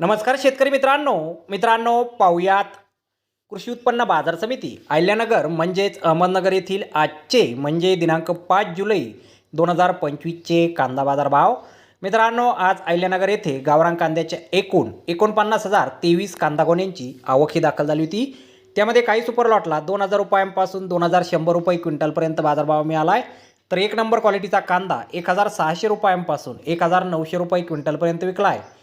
नमस्कार शेतकरी मित्रांनो. मित्रांनो पाहुयात कृषी उत्पन्न बाजार समिती अहिल्यानगर म्हणजेच अहमदनगर येथील आजचे म्हणजे दिनांक पाच जुलै दोन हजार पंचवीसचे कांदा बाजार भाव मित्रांनो आज अहिल्यानगर येथे गावरान कांद्याच्या एकूण एकोणपन्नास हजार तेवीस कांदा गोण्यांची आवक ही दाखल झाली होती. त्यामध्ये काही सुपर लॉटला दोन हजार रुपयांपासून दोन हजार शंभर रुपये क्विंटलपर्यंत बाजारभाव मिळाला आहे तर एक नंबर क्वालिटीचा कांदा एक हजार सहाशे रुपयांपासून एक हजार नऊशे रुपये क्विंटलपर्यंत विकला आहे